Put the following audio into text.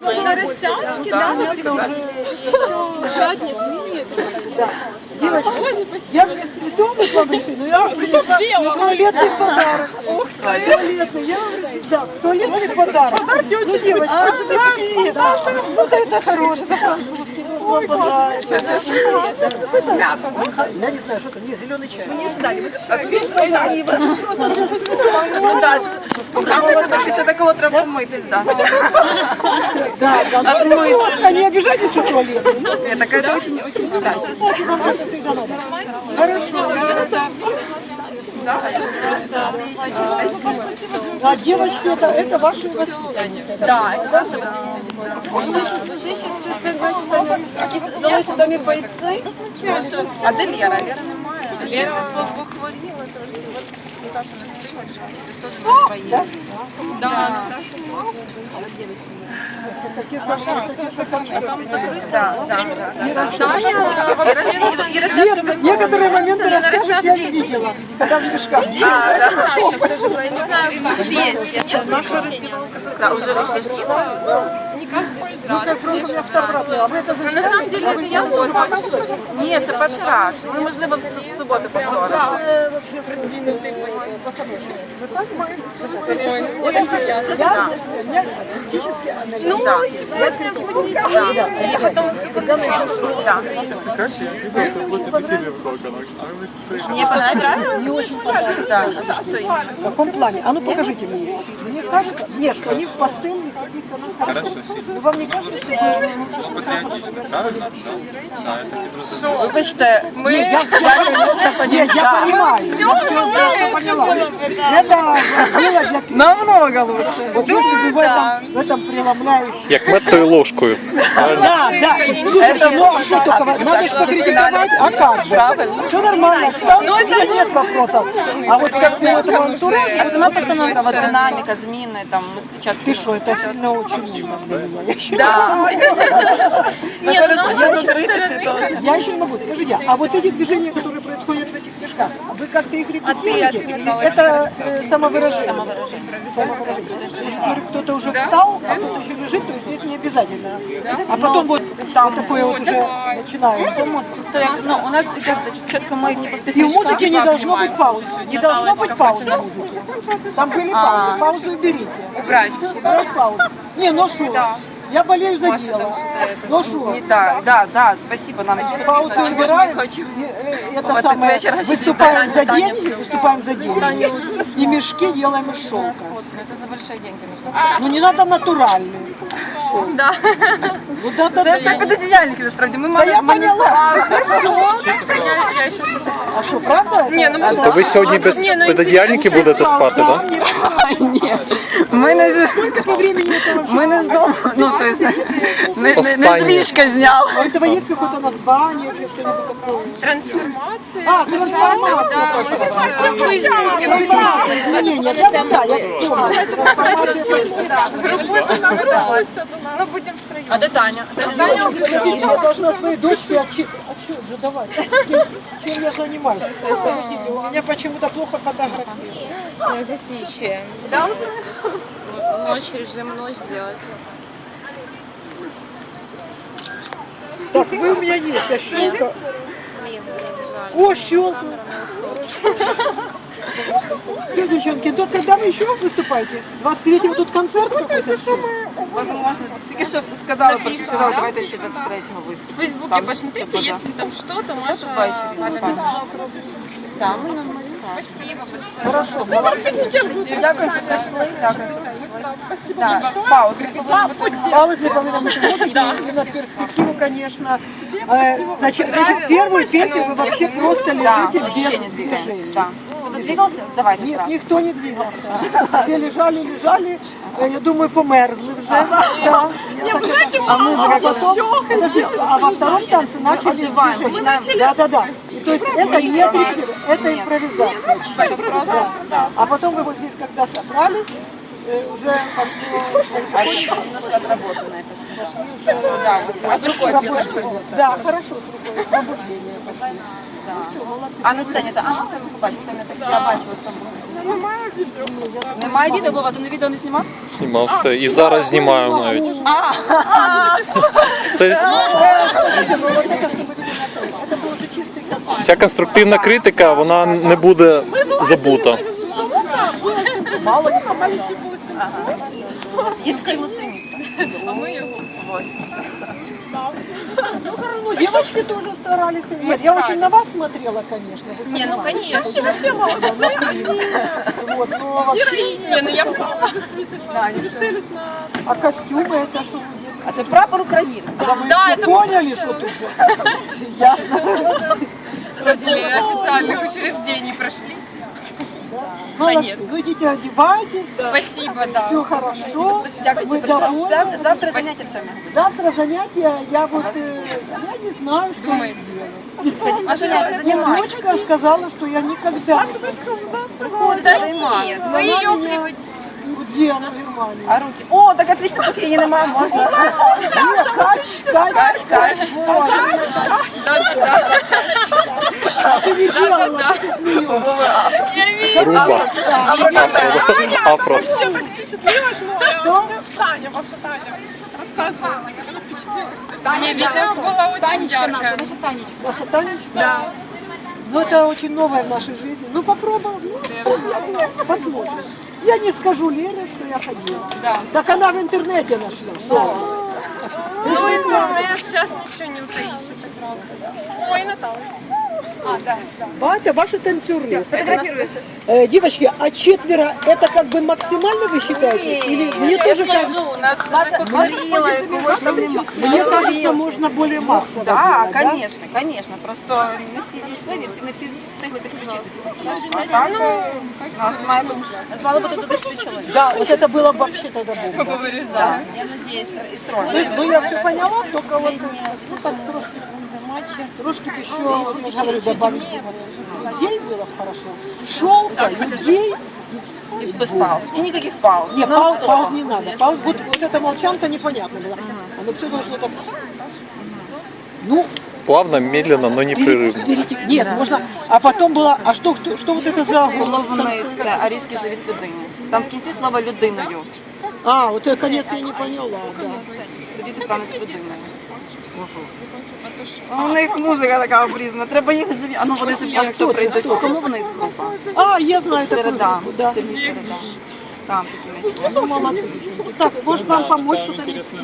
На растяжке, да? Девочки, я без цветов к вам пришли, но я принесла ну, туалетный подарок. Ух ты! Туалетный, я да, туалетный подарок. Ну, девочки, вот это хороший, это французский. Ой, Я не знаю, что там, не, зеленый чай. Мы не ждали. Спасибо. Після такого треба да. Да, да, да. Просто не обижайтесь, что туалетный. Ну, Ні, так це очень, очень кстати. Хорошо. А девочки, это, это ваши воспитанницы. Да, це наша Це ще це, це наші які здалися домі бойці. А де Лера? Лера немає. Лера похворіла трошки. Наташа не встигла, що теж дуже боїться. Да, да, да. Таня вообще Нет, некоторые моменты расскажешь, я не видела. Когда в мешках. растяжка тоже была. Я не знаю, как сейчас воскресенье. Да, уже розійшли. Каждый же Ну, раз. А вы это Но на самом деле это я знаю. Ні, це перший раз. Ми, можливо, в су- в суботу повторимо. Э, физически Ну, Да. сегодня будет день. И потом Да. Какое-то веселье в окнах. А пришли. Мне понравилось? не очень понравилось. Да, а что? В каком плане? А ну покажите мне. Мне кажется, нет, что они в ну, хорошо. Хорошо, сильно. Ну, вам не кажется, что это Ну, патриотично, правильно? Да. Да, это не просто... Вибачте, Мы... Я, конечно, нет, я понимаю. Все, ну, Я поняла. Это дело для намного лучше. Вот если бы в этом, в этом преломляющем. Як метою ложкою. Да, да. Слушайте, ну а что только, надо же покритиковать, а как же? Все нормально, там Ну, у меня нет вопросов. А вот ко всему этому антуражу, А сама постановка, вот динамика, зміни, там, спочатку. ты что, это сильно очень сильно для меня. Я считаю. Да. Не, ну, нам Я с закрыта стороны... цветочек. Я еще не могу. Скажите, а вот эти движения, которые происходят в этих мешках, вы как-то их регулируете? Или это э, самовыражение? Самовыражение. Может, Кто-то уже встал, а кто-то еще лежит, то есть здесь не обязательно. А потом вот, вот такое вот уже начинаешь. То як, ну, у нас всегда ми в цих И у музыки не должно быть паузы. Не должно быть паузы музыке. Там были паузы. Паузу уберите. Убрать. Убрать паузу. Не, ну шо? Я болею за дело. Ну шо? Не так, да, да, спасибо нам. Паузу убираем, э, это Вот самое, вечер выступаем за деньги, выступаем за деньги. И мешки делаем из шелка. Це за большие деньги. Ну не надо натуральный. Да. Ну да, да, Це, да. це підодіяльники, насправді. Ми Да мали, я ми не поняла. Я, я еще что-то... А что, правда? Не, ну мы То ви сьогодні без Ні, ну, педодіяльники інтересно. будете спати, Да, так? мне Ні, ми не, з- по времени это ми не з дому, ну, то есть, не, не, не з Останнє. ліжка зняли. У этого есть какое-то название, или что-нибудь такое? Трансформация. А, трансформация. Да, мы же в Фейсбуке. Трансформация. Не, не, я, да, я вспомнила. Трансформация. Ну, будем втроем. А де Таня? Таня уже Я должна своей дочке отчет, отчет же давать. Чем, чем я занимаюсь? У меня почему-то плохо фотографируют. Засвечиваем. Да? Ночь, режим ночь сделать. Так, вы у меня есть, а жаль. О, щелка. Все, девчонки, то когда вы еще выступаете? 23-го тут концерт какой-то? Возможно, тільки що сказали, сказали, давайте ще 23-го В виступимо. Фейсбуке Там посмотрите, да. если там что-то, Маша... Ввечері, Галя так. напишет. Так, ми на Москва. Спасибо. Хорошо, Дякую, що прийшли. Дякую, що прийшли. Так, паузу. Музыки и на перспективу, конечно. Э, Значит, значит, первую песню вы вообще просто Да, лежите без движения. Двигался? Давайте Нет, сразу. никто не двигался. Все лежали, лежали. Я думаю, померзли уже. Да. А музыка потом, Подожди, а во втором танце начали оживаем, движение. начинаем. Да, да, да. И то есть это не репетиция, это импровизация. Да. А потом вы вот здесь, когда собрались, уже пошло... А еще немножко отработанная пошли. Да, вот, а с рукой Пробуждение. Да, хорошо, с рукой. Пробуждение пошли. А на сцені, та, а, там побачу, там я так, я бачила, там. Немає відео. Немає відео, Вова, ти на відео не знімав? Знімав все. І зараз знімаю навіть. Все, вся конструктивна критика, вона не буде забута. Есть к чему стремиться. Ну, девочки тоже старались. Нет, я очень на вас смотрела, конечно. Вы Не, ну конечно. Вообще молодцы. Вот, но вообще... Не, ну я попала действительно. Решились на... А костюмы это что? А це прапор України. Да, это мы Поняли, что тут? Ясно. возле официальных учреждений прошлись. Молодцы. Ну идите одевайтесь. Спасибо, да. Все хорошо. Дякую, Вы що прийшла. довольны? Зав- Завтра заняття в сьомій. Завтра занятия, я вот, э, я не знаю, что Думаете? делать. А заняття Мне займаєтесь? дочка сказала, что я никогда не Да нет, вы ее приводите. Где она в Германии? А руки? О, так отлично, поки її немає, можна. Нет, кач, кач, Кач, кач. Да-да-да. Да. Я. Руба. Афро. Так впечатлилась, но Таня, ваша Таня, рассказывала, я впечатлилась. Видео было очень яркое. Наша Танечка? Да. Ну, это очень новое в нашей жизни. Ну, попробуем. Ну, посмотрим. Я не скажу Лере, что я ходила. Да. Так она в интернете нашла. Что? Ну, интернет, сейчас ничего не утаишь. Ой, Наталья. Батя, ваши танцюры. Э, девочки, а четверо это как бы максимально вы считаете? Или мне я тоже ж кажется, кажу, у нас похворіла, когось там нема. мне кажется, можно более массово. Так, делать, да? звісно, звісно. Просто не всі дійшли, не всі, не всі встигли підключитися. А так, у нас має бути, нас мало бути туди шість чоловік. Да, вот это было бы вообще тогда бомба. Я надеюсь, І стройно. То есть, ну я все поняла, только вот ну, так трошки, трошки бы еще, вот я же говорю, добавить бы вот людей было бы хорошо. Шелка, людей и І без пауз. І ніяких пауз. Не, Ну, пауз, стоп. пауз не надо. Пауз, вот, вот эта молчанка непонятно была. Оно все должно так... Ну, Плавно, медленно, но непрерывно. перейти... Нет, можно... А потом было... А что, кто, что вот это за Було голос? вниз, це арійський завіт людини. Там в кінці слово людиною. А, вот это конец я не поняла, да. Тоді ти станеш людиною. У них музика така обрізана, треба їх живі. А ну вони ж якщо прийдуть. Кому вони з група? А, я знаю Середа. Сергій Середа. Там такі мечі. Ну. Так, може вам помочь що-то нести?